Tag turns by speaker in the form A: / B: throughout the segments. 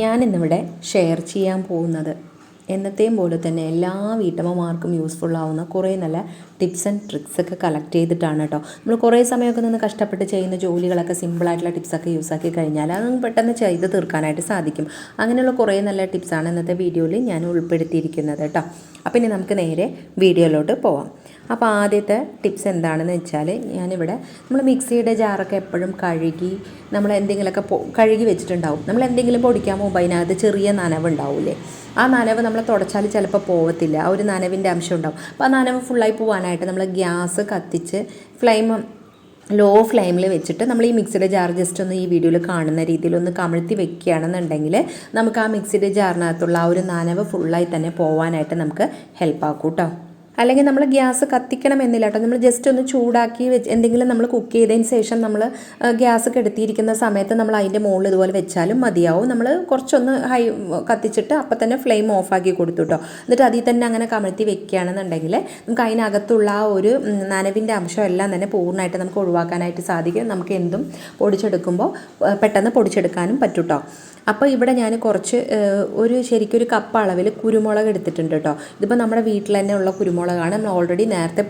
A: ഞാനിന്നിവിടെ ഷെയർ ചെയ്യാൻ പോകുന്നത്. എന്നത്തെയും പോലെ തന്നെ എല്ലാ വീട്ടമ്മമാർക്കും യൂസ്ഫുൾ ആവുന്ന കുറേ നല്ല ടിപ്സ് ആൻഡ് ട്രിക്സ് ഒക്കെ കളക്ട് ചെയ്തിട്ടാണ് കേട്ടോ നമ്മൾ കുറേ സമയമൊക്കെ നിന്ന് കഷ്ടപ്പെട്ട് ചെയ്യുന്ന ജോലികളൊക്കെ സിമ്പിളായിട്ടുള്ള ടിപ്സൊക്കെ യൂസ് ആക്കി കഴിഞ്ഞാൽ അത് പെട്ടെന്ന് ചെയ്ത് തീർക്കാനായിട്ട് സാധിക്കും. അങ്ങനെയുള്ള കുറേ നല്ല ടിപ്സാണ് ഇന്നത്തെ വീഡിയോയിൽ ഞാൻ ഉൾപ്പെടുത്തിയിരിക്കുന്നത് കേട്ടോ അപ്പം ഇനി നമുക്ക് നേരെ വീഡിയോയിലോട്ട് പോവാം. അപ്പോൾ ആദ്യത്തെ ടിപ്സ് എന്താണെന്ന് വെച്ചാൽ ഞാനിവിടെ നമ്മൾ മിക്സിയുടെ ജാറൊക്കെ എപ്പോഴും കഴുകി നമ്മൾ എന്തെങ്കിലുമൊക്കെ കഴുകി വെച്ചിട്ടുണ്ടാവും. നമ്മൾ എന്തെങ്കിലും പൊടിക്കാൻ പോകുമ്പോൾ അതിനകത്ത് ചെറിയ നനവ് ഉണ്ടാവില്ലേ ആ നനവ് നമ്മൾ തുടച്ചാൽ ചിലപ്പോൾ പോവത്തില്ല. ആ ഒരു നനവിന്റെ അംശം ഉണ്ടാവും. അപ്പോൾ ആ നനവ് ഫുള്ളായി പോകാനായിട്ട് നമ്മൾ ഗ്യാസ് കത്തിച്ച് ഫ്ലെയിം ലോ ഫ്ലെയിമിൽ വെച്ചിട്ട് നമ്മൾ ഈ മിക്സിയുടെ ജാർ ജസ്റ്റ് ഒന്ന് ഈ വീഡിയോയിൽ കാണുന്ന രീതിയിൽ ഒന്ന് കമിഴ്ത്തി വെക്കുകയാണെന്നുണ്ടെങ്കിൽ നമുക്ക് ആ മിക്സിയുടെ ജാറിനകത്തുള്ള ആ ഒരു നനവ് ഫുള്ളായി തന്നെ പോവാനായിട്ട് നമുക്ക് ഹെൽപ്പ് ആക്കും കേട്ടോ അല്ലെങ്കിൽ നമ്മൾ ഗ്യാസ് കത്തിക്കണമെന്നില്ല കേട്ടോ. നമ്മൾ ജസ്റ്റ് ഒന്ന് ചൂടാക്കി വെച്ച് എന്തെങ്കിലും നമ്മൾ കുക്ക് ചെയ്തതിന് ശേഷം നമ്മൾ ഗ്യാസ് കെടുത്തിയിരിക്കുന്ന സമയത്ത് നമ്മൾ അതിന്റെ മുകളിൽ ഇതുപോലെ വെച്ചാലും മതിയാവും. നമ്മൾ കുറച്ചൊന്ന് ഹൈ കത്തിച്ചിട്ട് അപ്പം തന്നെ ഫ്ലെയിം ഓഫാക്കി കൊടുത്തു കേട്ടോ എന്നിട്ട് അതിൽ തന്നെ അങ്ങനെ കമഴ്ത്തി വെക്കുകയാണെന്നുണ്ടെങ്കിൽ നമുക്ക് അതിനകത്തുള്ള ആ ഒരു നനവിന്റെ അംശം എല്ലാം തന്നെ പൂർണമായിട്ട് നമുക്ക് ഒഴിവാക്കാനായിട്ട് സാധിക്കും. നമുക്ക് എന്തും പൊടിച്ചെടുക്കുമ്പോൾ പെട്ടെന്ന് പൊടിച്ചെടുക്കാനും പറ്റും അപ്പോൾ ഇവിടെ ഞാൻ കുറച്ച് ഒരു ശരിക്കും ഒരു കപ്പ് അളവിൽ കുരുമുളക് എടുത്തിട്ടുണ്ട് കേട്ടോ ഇതിപ്പോൾ നമ്മുടെ വീട്ടിൽ തന്നെ ഉള്ള കുരുമുളകാണ് നമ്മൾ ഓൾറെഡി നേരത്തെ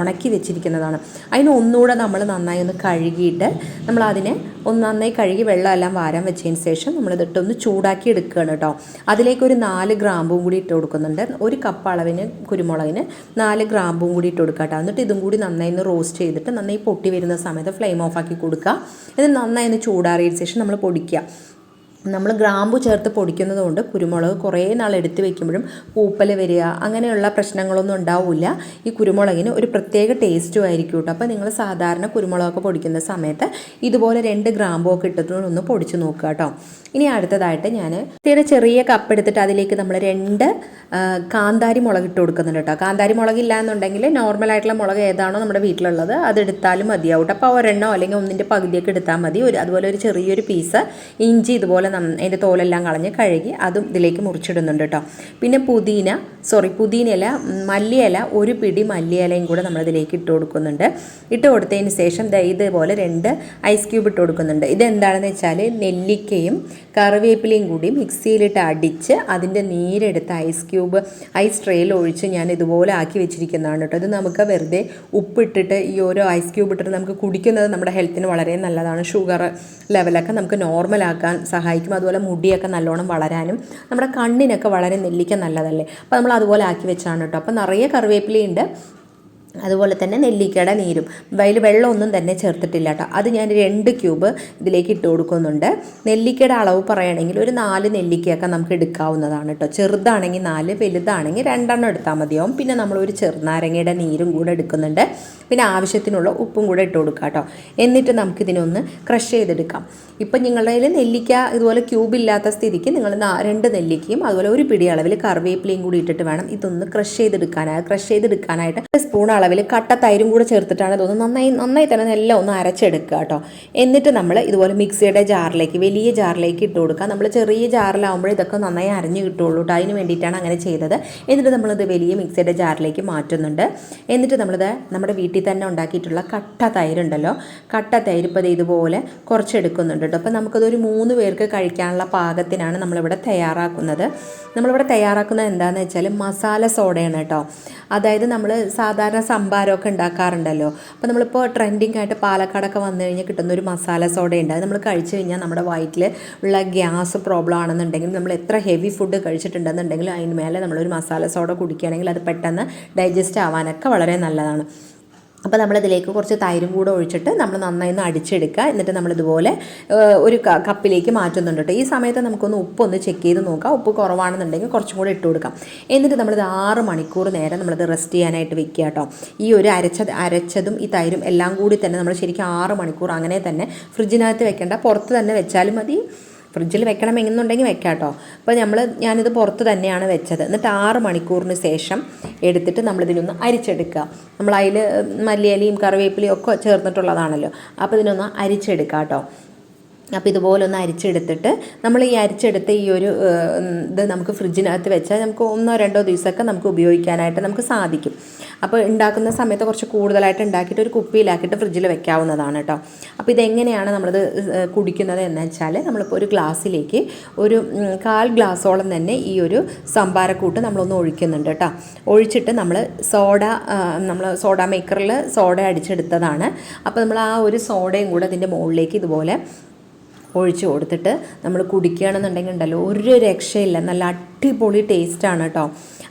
A: ഉണക്കി വെച്ചിരിക്കുന്നതാണ്. അതിന് ഒന്നുകൂടെ നമ്മൾ നന്നായി ഒന്ന് കഴുകിയിട്ട് നമ്മൾ അതിനെ ഒന്ന് നന്നായി കഴുകി വെള്ളമെല്ലാം വാരാൻ വെച്ചതിന് ശേഷം നമ്മളിതിട്ടൊന്ന് ചൂടാക്കി എടുക്കുകയാണ് കേട്ടോ. അതിലേക്ക് ഒരു നാല് ഗ്രാമ്പും കൂടി ഇട്ട് കൊടുക്കുന്നുണ്ട്. ഒരു കപ്പ് അളവിന് കുരുമുളകിന് നാല് ഗ്രാമ്പും കൂടി ഇട്ട് കൊടുക്കുക കേട്ടോ എന്നിട്ട് ഇതും കൂടി നന്നായി ഒന്ന് റോസ്റ്റ് ചെയ്തിട്ട് നന്നായി പൊട്ടി വരുന്ന സമയത്ത് ഫ്ലെയിം ഓഫ് ആക്കി കൊടുക്കുക. ഇത് നന്നായി ഒന്ന് ചൂടാറിയതിന് ശേഷം നമ്മൾ പൊടിക്കുക. നമ്മൾ ഗ്രാമ്പു ചേർത്ത് പൊടിക്കുന്നത് കൊണ്ട് കുരുമുളക് കുറേ നാൾ എടുത്ത് വെക്കുമ്പോഴും പൂപ്പൽ വരിക അങ്ങനെയുള്ള പ്രശ്നങ്ങളൊന്നും ഉണ്ടാവില്ല. ഈ കുരുമുളകിന് ഒരു പ്രത്യേക ടേസ്റ്റും ആയിരിക്കും കേട്ടോ അപ്പോൾ നിങ്ങൾ സാധാരണ കുരുമുളകൊക്കെ പൊടിക്കുന്ന സമയത്ത് ഇതുപോലെ രണ്ട് ഗ്രാമ്പു ഒക്കെ ഇട്ടിട്ട് ഒന്ന് പൊടിച്ച് നോക്കുക കേട്ടോ ഇനി അടുത്തതായിട്ട് ഞാൻ തീരെ ചെറിയ കപ്പ് എടുത്തിട്ട് അതിലേക്ക് നമ്മൾ രണ്ട് കാന്താരി മുളക് ഇട്ട് കൊടുക്കുന്നുണ്ട് കേട്ടോ. കാന്താരി മുളക് ഇല്ല എന്നുണ്ടെങ്കിൽ നോർമൽ ആയിട്ടുള്ള മുളക് ഏതാണോ നമ്മുടെ വീട്ടിലുള്ളത് അത് എടുത്താലും മതിയാവും. കേട്ടോ അപ്പോൾ ഒരെണ്ണോ അല്ലെങ്കിൽ ഒന്നിന്റെ പകുതിയൊക്കെ എടുത്താൽ മതി. ഒരു അതുപോലെ ഒരു ചെറിയൊരു പീസ് ഇഞ്ചി ഇതുപോലെ അതിന്റെ തോലെല്ലാം കളഞ്ഞ് കഴുകി അതും ഇതിലേക്ക് മുറിച്ചിടുന്നുണ്ട് കേട്ടോ. പിന്നെ പുതിന സോറി പുതിനയില മല്ലിയില ഒരു പിടി മല്ലിയിലയും കൂടെ നമ്മൾ ഇതിലേക്ക് ഇട്ട് കൊടുക്കുന്നുണ്ട്. ഇട്ട് കൊടുത്തതിന് ശേഷം ഇതുപോലെ രണ്ട് ഐസ് ക്യൂബ് ഇട്ട് കൊടുക്കുന്നുണ്ട്. ഇതെന്താണെന്ന് വെച്ചാൽ നെല്ലിക്കയും കറിവേപ്പിലയും കൂടി മിക്സിയിലിട്ട് അടിച്ച് അതിന്റെ നീരെടുത്ത് ഐസ് ക്യൂബ് ഐസ് ട്രേയിൽ ഒഴിച്ച് ഞാൻ ഇതുപോലെ ആക്കി വെച്ചിരിക്കുന്നതാണ് കേട്ടോ. ഇത് നമുക്ക് വെറുതെ ഉപ്പിട്ടിട്ട് ഈ ഓരോ ഐസ് ക്യൂബ് ഇട്ടിട്ട് നമുക്ക് കുടിക്കുന്നത് നമ്മുടെ ഹെൽത്തിന് വളരെ നല്ലതാണ്. ഷുഗർ ലെവലൊക്കെ നമുക്ക് നോർമലാക്കാൻ സഹായിക്കും. അതുപോലെ മുടിയൊക്കെ നല്ലോണം വളരാനും നമ്മുടെ കണ്ണിനൊക്കെ വളരെ നെല്ലിക്ക നല്ലതല്ലേ? അപ്പോൾ നമ്മൾ അതുപോലെ ആക്കി വെച്ചാണ് കേട്ടോ. അപ്പോൾ നിറയെ കറിവേപ്പിലയുണ്ട്. അതുപോലെ തന്നെ നെല്ലിക്കയുടെ നീരും. അതിൽ വെള്ളമൊന്നും തന്നെ ചേർത്തിട്ടില്ല കേട്ടോ അത് ഞാൻ രണ്ട് ക്യൂബ് ഇതിലേക്ക് ഇട്ട് കൊടുക്കുന്നുണ്ട്. നെല്ലിക്കയുടെ അളവ് പറയുകയാണെങ്കിൽ ഒരു നാല് നെല്ലിക്കയൊക്കെ നമുക്ക് എടുക്കാവുന്നതാണ് കേട്ടോ ചെറുതാണെങ്കിൽ നാല് വലുതാണെങ്കിൽ രണ്ടെണ്ണം എടുത്താൽ മതിയാവും. പിന്നെ നമ്മൾ ഒരു ചെറുനാരങ്ങയുടെ നീരും കൂടെ എടുക്കുന്നുണ്ട്. പിന്നെ ആവശ്യത്തിനുള്ള ഉപ്പും കൂടെ ഇട്ട് കൊടുക്കുക കേട്ടോ എന്നിട്ട് നമുക്കിതിനൊന്ന് ക്രഷ് ചെയ്തെടുക്കാം. ഇപ്പം നിങ്ങളുടെ കയ്യിൽ നെല്ലിക്ക ഇതുപോലെ ക്യൂബ് ഇല്ലാത്ത സ്ഥിതിക്ക് നിങ്ങൾ രണ്ട് നെല്ലിക്കയും അതുപോലെ ഒരു പിടി അളവിൽ കറിവേപ്പിലയും കൂടി ഇട്ടിട്ട് വേണം ഇതൊന്ന് ക്രഷ് ചെയ്തെടുക്കാനായി ക്രഷ് ചെയ്തെടുക്കാനായിട്ട് സ്പൂൺ സ്പൂൺ അളവിൽ കട്ട തൈരും കൂടെ ചേർത്തിട്ടാണ് ഇതൊന്ന് നന്നായി നന്നായി തന്നെ എല്ലാം ഒന്ന് അരച്ചെടുക്കുക കേട്ടോ. എന്നിട്ട് നമ്മൾ ഇതുപോലെ മിക്സിയുടെ ജാറിലേക്ക് വലിയ ജാറിലേക്ക് ഇട്ട് കൊടുക്കുക. നമ്മൾ ചെറിയ ജാറിലാവുമ്പോൾ ഇതൊക്കെ നന്നായി അരഞ്ഞു കിട്ടുള്ളൂ കേട്ടോ. അതിന് വേണ്ടിയിട്ടാണ് അങ്ങനെ ചെയ്തത്. എന്നിട്ട് നമ്മളിത് വലിയ മിക്സിയുടെ ജാറിലേക്ക് മാറ്റുന്നുണ്ട്. എന്നിട്ട് നമ്മളിത് നമ്മുടെ വീട്ടിൽ തന്നെ ഉണ്ടാക്കിയിട്ടുള്ള കട്ട തൈരുണ്ടല്ലോ. കട്ട തൈര് ഇപ്പോൾ ഇതുപോലെ കുറച്ചെടുക്കുന്നുണ്ട് കേട്ടോ. അപ്പോൾ നമുക്കതൊരു മൂന്ന് പേർക്ക് കഴിക്കാനുള്ള പാകത്തിനാണ് നമ്മളിവിടെ തയ്യാറാക്കുന്നത്. നമ്മളിവിടെ തയ്യാറാക്കുന്നത് എന്താണെന്ന് വെച്ചാൽ മസാല സോഡയാണ് കേട്ടോ. അതായത് നമ്മൾ സാധാരണ സംഭാരമൊക്കെ ഉണ്ടാക്കാറുണ്ടല്ലോ. അപ്പോൾ നമ്മളിപ്പോൾ ട്രെൻഡിങ് ആയിട്ട് പാലക്കാടൊക്കെ വന്നു കഴിഞ്ഞാൽ കിട്ടുന്ന ഒരു മസാല സോഡയുണ്ട്. അത് നമ്മൾ കഴിച്ചു കഴിഞ്ഞാൽ നമ്മുടെ വയറ്റിൽ ഉള്ള ഗ്യാസ് പ്രോബ്ലം ആണെന്നുണ്ടെങ്കിലും നമ്മൾ എത്ര ഹെവി ഫുഡ് കഴിച്ചിട്ടുണ്ടെന്നുണ്ടെങ്കിലും അതിന് മേലെ നമ്മളൊരു മസാല സോഡ കുടിക്കുകയാണെങ്കിൽ അത് പെട്ടെന്ന് ഡൈജസ്റ്റ് ആവാനൊക്കെ വളരെ നല്ലതാണ്. അപ്പോൾ നമ്മളിതിലേക്ക് കുറച്ച് തൈരും കൂടെ ഒഴിച്ചിട്ട് നമ്മൾ നന്നായി ഒന്ന് അടിച്ചെടുക്കുക. എന്നിട്ട് നമ്മളിതുപോലെ ഒരു കപ്പിലേക്ക് മാറ്റുന്നുണ്ട് കേട്ടോ ഈ സമയത്ത് നമുക്കൊന്ന് ഉപ്പൊന്ന് ചെക്ക് ചെയ്ത് നോക്കാം. ഉപ്പ് കുറവാണെന്നുണ്ടെങ്കിൽ കുറച്ചും കൂടെ ഇട്ട് കൊടുക്കാം. എന്നിട്ട് നമ്മളിത് ആറ് മണിക്കൂർ നേരം നമ്മളിത് റെസ്റ്റ് ചെയ്യാനായിട്ട് വെക്കുക കേട്ടോ ഈ ഒരു അരച്ച അരച്ചതും ഈ തൈരും എല്ലാം കൂടി തന്നെ നമ്മൾ ശരിക്കും ആറ് മണിക്കൂർ അങ്ങനെ തന്നെ ഫ്രിഡ്ജിനകത്ത് വെക്കേണ്ട. പുറത്ത് തന്നെ വെച്ചാലും മതി. ഫ്രിഡ്ജിൽ വെക്കണം എന്നുണ്ടെങ്കിൽ വെക്കാം കേട്ടോ. അപ്പോൾ നമ്മൾ ഞാനിത് പുറത്ത് തന്നെയാണ് വെച്ചത്. എന്നിട്ട് ആറ് മണിക്കൂറിന് ശേഷം എടുത്തിട്ട് നമ്മളിതിനൊന്ന് അരിച്ചെടുക്കുക. നമ്മൾ അതിൽ മല്ലിയിലയും കറിവേപ്പിലയും ഒക്കെ ചേർന്നിട്ടുള്ളതാണല്ലോ. അപ്പോൾ ഇതിനൊന്ന് അരിച്ചെടുക്കുക കേട്ടോ. അപ്പോൾ ഇതുപോലെ ഒന്ന് അരിച്ചെടുത്തിട്ട് നമ്മൾ ഈ അരിച്ചെടുത്ത ഈ ഒരു ഇത് നമുക്ക് ഫ്രിഡ്ജിനകത്ത് വെച്ചാൽ നമുക്ക് ഒന്നോ രണ്ടോ ദിവസമൊക്കെ നമുക്ക് ഉപയോഗിക്കാനായിട്ട് നമുക്ക് സാധിക്കും. അപ്പോൾ ഉണ്ടാക്കുന്ന സമയത്ത് കുറച്ച് കൂടുതലായിട്ട് ഉണ്ടാക്കിയിട്ട് ഒരു കുപ്പിയിലാക്കിയിട്ട് ഫ്രിഡ്ജിൽ വെക്കാവുന്നതാണ് കേട്ടോ അപ്പോൾ ഇതെങ്ങനെയാണ് നമ്മളത് കുടിക്കുന്നത് എന്ന് വെച്ചാൽ നമ്മളിപ്പോൾ ഒരു ഗ്ലാസ്സിലേക്ക് ഒരു കാൽ ഗ്ലാസ്സോളം തന്നെ ഈ ഒരു സംഭാരക്കൂട്ട് നമ്മളൊന്ന് ഒഴിക്കുന്നുണ്ട് കേട്ടോ ഒഴിച്ചിട്ട് നമ്മൾ സോഡ നമ്മൾ സോഡ മേക്കറിൽ സോഡ അടിച്ചെടുത്തതാണ്. അപ്പോൾ നമ്മൾ ആ ഒരു സോഡയും കൂടെ അതിന്റെ മുകളിലേക്ക് ഇതുപോലെ ഒഴിച്ച് കൊടുത്തിട്ട് നമ്മൾ കുടിക്കുകയാണെന്നുണ്ടെങ്കിൽ ഉണ്ടല്ലോ ഒരു രക്ഷയില്ല. നല്ല അടിപൊളി ടേസ്റ്റാണ് കേട്ടോ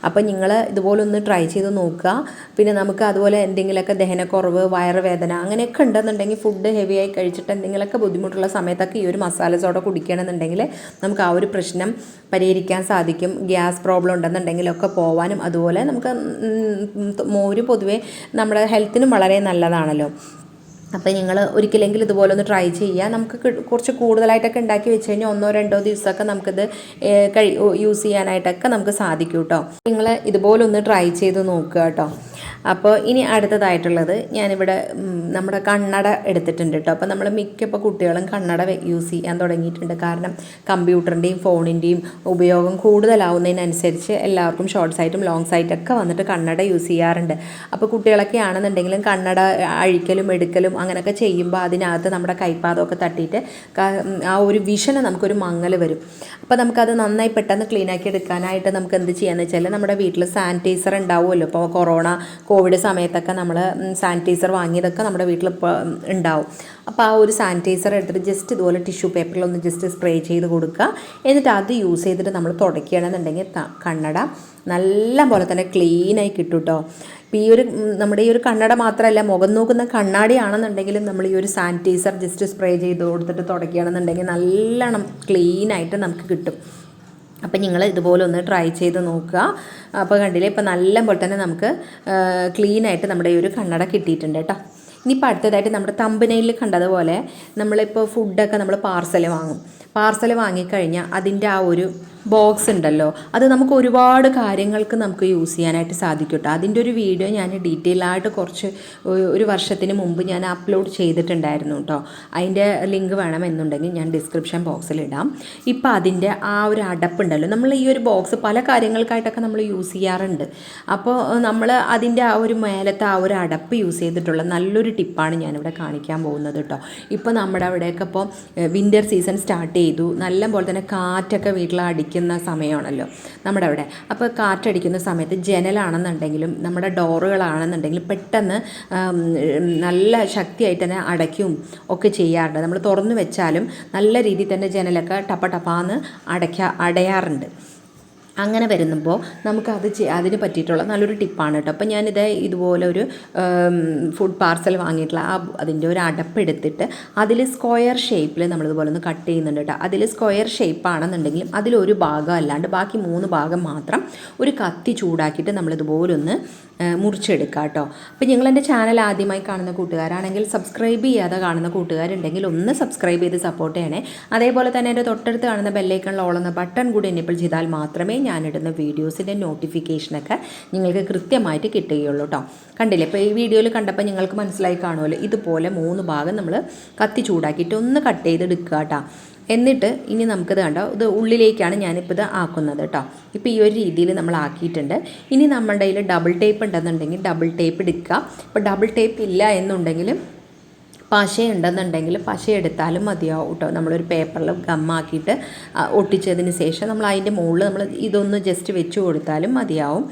A: അപ്പം നിങ്ങൾ ഇതുപോലെ ഒന്ന് ട്രൈ ചെയ്ത് നോക്കുക. പിന്നെ നമുക്ക് അതുപോലെ എന്തെങ്കിലുമൊക്കെ ദഹനക്കുറവ് വയറുവേദന അങ്ങനെയൊക്കെ ഉണ്ടെന്നുണ്ടെങ്കിൽ ഫുഡ് ഹെവിയായി കഴിച്ചിട്ട് എന്തെങ്കിലുമൊക്കെ ബുദ്ധിമുട്ടുള്ള സമയത്തൊക്കെ ഈ ഒരു മസാല സോഡ കുടിക്കുകയാണെന്നുണ്ടെങ്കിൽ നമുക്ക് ആ ഒരു പ്രശ്നം പരിഹരിക്കാൻ സാധിക്കും. ഗ്യാസ് പ്രോബ്ലം ഉണ്ടെന്നുണ്ടെങ്കിലൊക്കെ പോവാനും അതുപോലെ നമുക്ക് മോര് പൊതുവേ നമ്മുടെ ഹെൽത്തിനും വളരെ നല്ലതാണല്ലോ. അപ്പോൾ നിങ്ങൾ ഒരിക്കലെങ്കിലും ഇതുപോലെ ഒന്ന് ട്രൈ ചെയ്യുക നമുക്ക് കുറച്ച് കൂടുതലായിട്ടൊക്കെ ഉണ്ടാക്കി വെച്ച് കഴിഞ്ഞാൽ ഒന്നോ രണ്ടോ ദിവസമൊക്കെ നമുക്കിത് കഴി യൂസ് ചെയ്യാനായിട്ടൊക്കെ നമുക്ക് സാധിക്കും കേട്ടോ നിങ്ങൾ ഇതുപോലെ ഒന്ന് ട്രൈ ചെയ്ത് നോക്കുക കേട്ടോ അപ്പോൾ ഇനി അടുത്തതായിട്ടുള്ളത് ഞാനിവിടെ നമ്മുടെ കണ്ണട എടുത്തിട്ടുണ്ട് കേട്ടോ. അപ്പോൾ നമ്മൾ മിക്ക ഇപ്പോൾ കുട്ടികളും കണ്ണട യൂസ് ചെയ്യാൻ തുടങ്ങിയിട്ടുണ്ട്. കാരണം കമ്പ്യൂട്ടറിന്റെയും ഫോണിന്റെയും ഉപയോഗം കൂടുതലാവുന്നതിനനുസരിച്ച് എല്ലാവർക്കും ഷോർട്ട് സൈറ്റും ലോങ് സൈറ്റൊക്കെ വന്നിട്ട് കണ്ണട യൂസ് ചെയ്യാറുണ്ട്. അപ്പോൾ കുട്ടികളൊക്കെ ആണെന്നുണ്ടെങ്കിലും കണ്ണട അഴിക്കലും എടുക്കലും അങ്ങനെയൊക്കെ ചെയ്യുമ്പോൾ അതിനകത്ത് നമ്മുടെ കൈപ്പാദമൊക്കെ തട്ടിയിട്ട് ആ ഒരു വിഷന് നമുക്കൊരു മങ്ങൽ വരും. അപ്പോൾ നമുക്കത് നന്നായി പെട്ടെന്ന് ക്ലീനാക്കി എടുക്കാനായിട്ട് നമുക്ക് എന്ത് ചെയ്യാന്ന് വെച്ചാൽ നമ്മുടെ വീട്ടിൽ സാനിറ്റൈസർ ഉണ്ടാവുമല്ലോ. ഇപ്പോൾ കൊറോണ കോവിഡ് സമയത്തൊക്കെ നമ്മൾ സാനിറ്റൈസർ വാങ്ങിയതൊക്കെ നമ്മുടെ വീട്ടിൽ ഇപ്പോൾ ഉണ്ടാവും. അപ്പോൾ ആ ഒരു സാനിറ്റൈസർ എടുത്തിട്ട് ജസ്റ്റ് ഇതുപോലെ ടിഷ്യൂ പേപ്പറിലൊന്ന് ജസ്റ്റ് സ്പ്രേ ചെയ്ത് കൊടുക്കുക. എന്നിട്ട് അത് യൂസ് ചെയ്തിട്ട് നമ്മൾ തുടയ്ക്കുകയാണെന്നുണ്ടെങ്കിൽ കണ്ണട നല്ല പോലെ തന്നെ ക്ലീനായി കിട്ടും കേട്ടോ ഇപ്പോൾ ഈ ഒരു നമ്മുടെ ഈ ഒരു കണ്ണട മാത്രമല്ല മുഖം നോക്കുന്ന കണ്ണാടിയാണെന്നുണ്ടെങ്കിലും നമ്മൾ ഈ ഒരു സാനിറ്റൈസർ ജസ്റ്റ് സ്പ്രേ ചെയ്ത് കൊടുത്തിട്ട് തുടയ്ക്കുകയാണെന്നുണ്ടെങ്കിൽ നല്ലോണം ക്ലീനായിട്ട് നമുക്ക് കിട്ടും. അപ്പം നിങ്ങൾ ഇതുപോലെ ഒന്ന് ട്രൈ ചെയ്ത് നോക്കുക. അപ്പോൾ കണ്ടില്ലേ ഇപ്പം നല്ല പോലെ തന്നെ നമുക്ക് ക്ലീനായിട്ട് നമ്മുടെ ഈ ഒരു കണ്ണട കിട്ടിയിട്ടുണ്ട് കേട്ടോ ഇനിയിപ്പോൾ അടുത്തതായിട്ട് നമ്മുടെ തമ്പനയിൽ കണ്ടതുപോലെ നമ്മളിപ്പോൾ ഫുഡൊക്കെ നമ്മൾ പാർസൽ വാങ്ങും. പാർസൽ വാങ്ങിക്കഴിഞ്ഞാൽ അതിന്റെ ആ ഒരു ബോക്സ് ഉണ്ടല്ലോ. അത് നമുക്ക് ഒരുപാട് കാര്യങ്ങൾക്ക് നമുക്ക് യൂസ് ചെയ്യാനായിട്ട് സാധിക്കും കേട്ടോ അതിന്റെ ഒരു വീഡിയോ ഞാൻ ഡീറ്റെയിൽ ആയിട്ട് കുറച്ച് ഒരു- വർഷത്തിന് മുമ്പ് ഞാൻ അപ്ലോഡ് ചെയ്തിട്ടുണ്ടായിരുന്നു കേട്ടോ അതിന്റെ ലിങ്ക് വേണമെന്നുണ്ടെങ്കിൽ ഞാൻ ഡിസ്ക്രിപ്ഷൻ ബോക്സിൽ ഇടാം. ഇപ്പോൾ അതിന്റെ ആ ഒരു അടപ്പുണ്ടല്ലോ. നമ്മൾ ഈ ഒരു ബോക്സ് പല കാര്യങ്ങൾക്കായിട്ടൊക്കെ നമ്മൾ യൂസ് ചെയ്യാറുണ്ട്. അപ്പോൾ നമ്മൾ അതിന്റെ ആ ഒരു മേലത്തെ ആ ഒരു അടപ്പ് യൂസ് ചെയ്തിട്ടുള്ള നല്ലൊരു ടിപ്പാണ് ഞാനിവിടെ കാണിക്കാൻ പോകുന്നത് കേട്ടോ ഇപ്പോൾ നമ്മുടെ അവിടെയൊക്കെ ഇപ്പോൾ വിന്റർ സീസൺ സ്റ്റാർട്ട് ചെയ്തു. നല്ല പോലെ തന്നെ കാറ്റൊക്കെ വീട്ടിൽ അടിക്കുന്ന സമയമാണല്ലോ നമ്മുടെ അവിടെ. അപ്പോൾ കാറ്റടിക്കുന്ന സമയത്ത് ജനലാണെന്നുണ്ടെങ്കിലും നമ്മുടെ ഡോറുകളാണെന്നുണ്ടെങ്കിലും പെട്ടെന്ന് നല്ല ശക്തിയായിട്ട് തന്നെ അടയ്ക്കും ഒക്കെ ചെയ്യാറുണ്ട്. നമ്മൾ തുറന്നു വെച്ചാലും നല്ല രീതിയിൽ തന്നെ ജനലൊക്കെ ടപ്പ ടപ്പാന്ന് അടയ്ക്ക അടയാറുണ്ട്. അങ്ങനെ വരുമ്പോൾ നമുക്ക് അത് അതിന് പറ്റിയിട്ടുള്ള നല്ലൊരു ടിപ്പാണ് കേട്ടോ. അപ്പോൾ ഞാനിത് ഇതുപോലെ ഒരു ഫുഡ് പാർസൽ വാങ്ങിയിട്ടുള്ള ആ അതിന്റെ ഒരു അടപ്പെടുത്തിട്ട് അതിൽ സ്ക്വയർ ഷേപ്പിൽ നമ്മളിതുപോലെ ഒന്ന് കട്ട് ചെയ്യുന്നുണ്ട് കേട്ടോ. അതിൽ സ്ക്വയർ ഷേപ്പാണെന്നുണ്ടെങ്കിലും അതിലൊരു ഭാഗം അല്ലാണ്ട് ബാക്കി മൂന്ന് ഭാഗം മാത്രം ഒരു കത്തി ചൂടാക്കിയിട്ട് നമ്മളിതുപോലെ ഒന്ന് ആ, മുറിച്ചെടുക്കുക കേട്ടോ അപ്പോൾ നിങ്ങൾ എന്റെ ചാനൽ ആദ്യമായി കാണുന്ന കൂട്ടുകാരാണെങ്കിൽ സബ്സ്ക്രൈബ് ചെയ്യാതെ കാണുന്ന കൂട്ടുകാരുണ്ടെങ്കിൽ ഒന്ന് സബ്സ്ക്രൈബ് ചെയ്ത് സപ്പോർട്ട് ചെയ്യണേ. അതേപോലെ തന്നെ എന്റെ തൊട്ടടുത്ത് കാണുന്ന ബെല്ലൈക്കണിൽ ഓളുന്ന ബട്ടൺ കൂടി എനേബിൾ ചെയ്താൽ മാത്രമേ ഞാനിടുന്ന വീഡിയോസിന്റെ നോട്ടിഫിക്കേഷനൊക്കെ നിങ്ങൾക്ക് കൃത്യമായിട്ട് കിട്ടുകയുള്ളൂ കേട്ടോ കണ്ടില്ലേ? ഇപ്പോൾ ഈ വീഡിയോയിൽ കണ്ടപ്പോൾ നിങ്ങൾക്ക് മനസ്സിലായി കാണുമല്ലോ? ഇതുപോലെ മൂന്ന് ഭാഗം നമ്മൾ കത്തി ചൂടാക്കിയിട്ട് ഒന്ന് കട്ട് ചെയ്തെടുക്കുക കേട്ടോ എന്നിട്ട് ഇനി നമുക്കിത് കണ്ടോ? ഇത് ഉള്ളിലേക്കാണ് ഞാനിപ്പോൾ ഇത് ആക്കുന്നത് കേട്ടോ. ഇപ്പോൾ ഈ ഒരു രീതിയിൽ നമ്മൾ ആക്കിയിട്ടുണ്ട്. ഇനി നമ്മുടെ കയ്യിൽ ഡബിൾ ടേപ്പ് ഉണ്ടെന്നുണ്ടെങ്കിൽ ഡബിൾ ടേപ്പ് എടുക്കുക. ഇപ്പോൾ ഡബിൾ ടേപ്പ് ഇല്ല എന്നുണ്ടെങ്കിൽ പശ ഉണ്ടെന്നുണ്ടെങ്കിൽ പശ എടുത്താലും മതിയാവും കേട്ടോ. നമ്മളൊരു പേപ്പറിൽ ഗമ്മാക്കിയിട്ട് ഒട്ടിച്ചതിന് ശേഷം നമ്മൾ അതിന്റെ മുകളിൽ നമ്മൾ ഇതൊന്ന് ജസ്റ്റ് വെച്ച് കൊടുത്താലും മതിയാവും.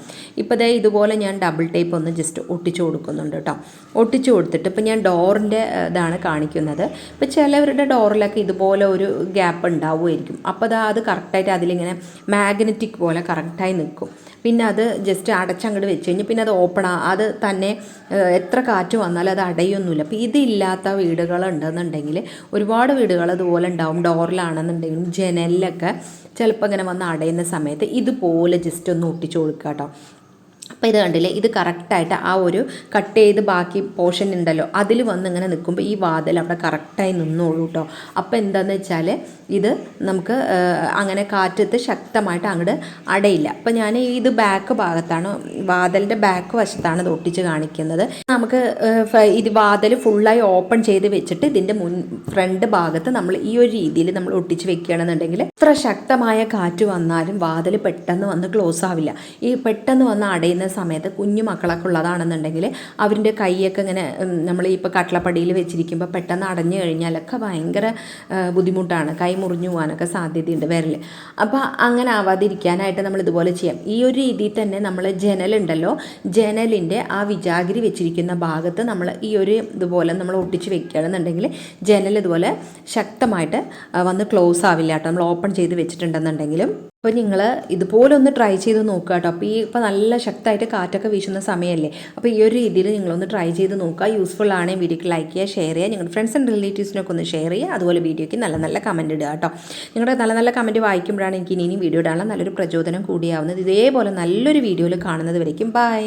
A: ഇപ്പോൾ ദേ ഇതുപോലെ ഞാൻ ഡബിൾ ടേപ്പ് ഒന്ന് ജസ്റ്റ് ഒട്ടിച്ചു കൊടുക്കുന്നുണ്ട് കേട്ടോ. ഒട്ടിച്ചു കൊടുത്തിട്ട് ഇപ്പോൾ ഞാൻ ഡോറിന്റെ ഇതാണ് കാണിക്കുന്നത്. ഇപ്പോൾ ചിലവരുടെ ഡോറിലൊക്കെ ഇതുപോലെ ഒരു ഗ്യാപ്പ് ഉണ്ടാവുമായിരിക്കും. അപ്പോൾ അത് കറക്റ്റായിട്ട് അതിലിങ്ങനെ മാഗ്നറ്റിക് പോലെ കറക്റ്റായി നിൽക്കും. പിന്നെ അത് ജസ്റ്റ് അടച്ചങ്ങോട്ട് വെച്ച് കഴിഞ്ഞ് പിന്നെ അത് ഓപ്പൺ അത് തന്നെ എത്ര കാറ്റ് വന്നാലും അത് അടയൊന്നുമില്ല. അപ്പോൾ ഇതില്ലാത്ത വീടുകളുണ്ടെന്നുണ്ടെങ്കിൽ ഒരുപാട് വീടുകൾ അതുപോലെ ഉണ്ടാവും ഡോറിലാണെന്നുണ്ടെങ്കിലും ജനലിലൊക്കെ ചിലപ്പോൾ ഇങ്ങനെ വന്ന് അടയുന്ന സമയത്ത് ഇതുപോലെ ജസ്റ്റ് ഒന്ന് ഒട്ടിച്ചു കൊടുക്കുക കേട്ടോ അപ്പോൾ ഇത് കണ്ടില്ലേ? ഇത് കറക്റ്റായിട്ട് ആ ഒരു കട്ട് ചെയ്ത് ബാക്കി പോർഷൻ ഉണ്ടല്ലോ. അതിൽ വന്ന് ഇങ്ങനെ നിൽക്കുമ്പോൾ ഈ വാതിൽ അവിടെ കറക്റ്റായി നിന്നോളൂ കേട്ടോ അപ്പോൾ എന്താണെന്ന് വെച്ചാൽ ഇത് നമുക്ക് അങ്ങനെ കാറ്റത്ത് ശക്തമായിട്ട് അങ്ങോട്ട് അടയില്ല. അപ്പോൾ ഞാൻ ഇത് ബാക്ക് ഭാഗത്താണ് വാതിലിന്റെ ബാക്ക് വശത്താണ് ഇത് ഒട്ടിച്ച് കാണിക്കുന്നത്. നമുക്ക് ഇത് വാതിൽ ഫുള്ളായി ഓപ്പൺ ചെയ്ത് വെച്ചിട്ട് ഇതിന്റെ മുൻ ഫ്രണ്ട് ഭാഗത്ത് നമ്മൾ ഈ ഒരു രീതിയിൽ നമ്മൾ ഒട്ടിച്ച് വെക്കുകയാണെന്നുണ്ടെങ്കിൽ എത്ര ശക്തമായ കാറ്റ് വന്നാലും വാതിൽ പെട്ടെന്ന് വന്ന് ക്ലോസ് ആവില്ല. ഈ പെട്ടെന്ന് വന്ന് അടയുന്ന സമയത്ത് കുഞ്ഞു മക്കളൊക്കെ ഉള്ളതാണെന്നുണ്ടെങ്കിൽ അവരുടെ കൈയൊക്കെ ഇങ്ങനെ നമ്മൾ ഇപ്പോൾ കട്ടളപ്പടിയിൽ വെച്ചിരിക്കുമ്പോൾ പെട്ടെന്ന് അടഞ്ഞു കഴിഞ്ഞാലൊക്കെ ഭയങ്കര ബുദ്ധിമുട്ടാണ്. കൈ മുറിഞ്ഞു പോകാനൊക്കെ സാധ്യതയുണ്ട് വിരൽ അപ്പോൾ അങ്ങനെ ആവാതിരിക്കാനായിട്ട് നമ്മൾ ഇതുപോലെ ചെയ്യാം. ഈ ഒരു രീതിയിൽ തന്നെ നമ്മൾ ജനലുണ്ടല്ലോ ജനലിന്റെ ആ വിജാഗിരി വെച്ചിരിക്കുന്ന ഭാഗത്ത് നമ്മൾ ഈ ഒരു ഇതുപോലെ നമ്മൾ ഒട്ടിച്ച് വെക്കുകയാണെന്നുണ്ടെങ്കിൽ ജനൽ ഇതുപോലെ ശക്തമായിട്ട് വന്ന് ക്ലോസ് ആവില്ല കേട്ടോ. നമ്മൾ ഓപ്പൺ ചെയ്ത് വെച്ചിട്ടുണ്ടെന്നുണ്ടെങ്കിലും അപ്പോൾ നിങ്ങൾ ഇതുപോലെ ഒന്ന് ട്രൈ ചെയ്ത് നോക്കുക കേട്ടോ. അപ്പോൾ ഈ ഇപ്പോൾ നല്ല ശക്തമായിട്ട് കാറ്റൊക്കെ വീശുന്ന സമയമല്ലേ? അപ്പോൾ ഈ ഒരു രീതിയിൽ നിങ്ങളൊന്ന് ട്രൈ ചെയ്ത് നോക്കുക. യൂസ്ഫുൾ ആണെങ്കിൽ വീഡിയോക്ക് ലൈക്ക് ചെയ്യുക ഷെയർ ചെയ്യുക. നിങ്ങളുടെ ഫ്രണ്ട്സ് ആൻഡ് റിലേറ്റീവ്സിനൊക്കെ ഒന്ന് ഷെയർ ചെയ്യുക. അതുപോലെ വീഡിയോയ്ക്ക് നല്ല നല്ല കമന്റ് ഇടുക കേട്ടോ. നിങ്ങളുടെ നല്ല നല്ല കമന്റ് വായിക്കുമ്പോഴാണ് എനിക്ക് ഇനി വീഡിയോ ഇടാനുള്ള നല്ലൊരു പ്രചോദനം കൂടിയാവുന്നത്. ഇതേപോലെ നല്ലൊരു വീഡിയോയിൽ കാണുന്നത് വരയ്ക്കും. ബൈ